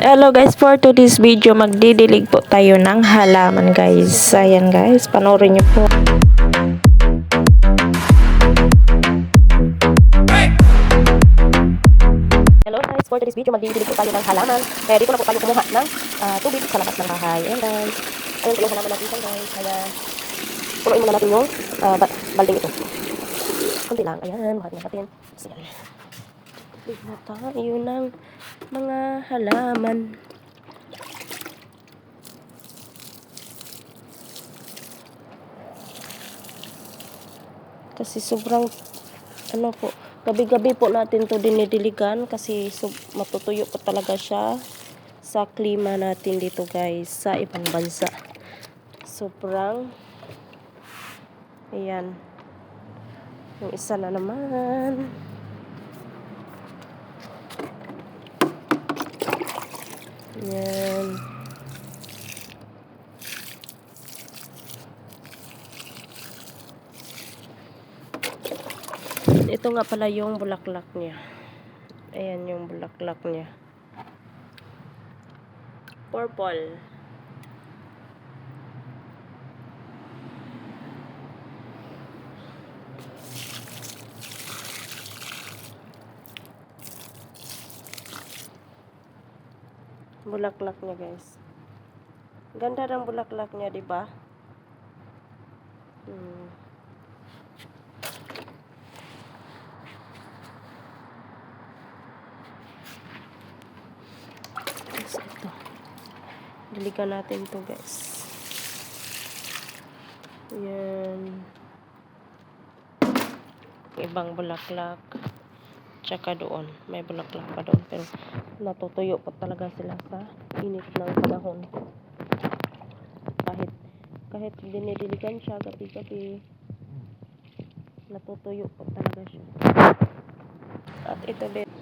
Hello guys, for today's video magdidilig po tayo ng halaman guys. Ayan guys, panoorin niyo po. Hello guys, for today's video magdidilig po tayo ng halaman. Kaya dito na po tayo kumuha ng ah, tubig sa labas ng bahay. Ayan guys. Ayan po yung halaman natin guys. Kaya punuin muna natin yung ba- balding ito. Kunti lang. Ayan, buhat na natin. So, yan. Bigla tayo ng mga halaman. Kasi sobrang ano po, gabi-gabi po natin to dinidiligan kasi sub, matutuyo po talaga siya sa klima natin dito guys sa ibang bansa. Sobrang Ayan. Yung isa na naman. Yan. Ito nga pala yung bulaklak niya. Ayan yung bulaklak niya. Purple. Bulaklak niya guys. Ganda ng bulaklak niya, di ba? Hmm. Tapos ito. Diligan natin to guys. Yan. Ibang bulaklak. Tsaka doon. May bulaklak pa doon. Pero natutuyo pa talaga sila sa init ng panahon. Kahit kahit dinidiligan siya gabi-gabi natutuyo pa talaga siya. At ito din.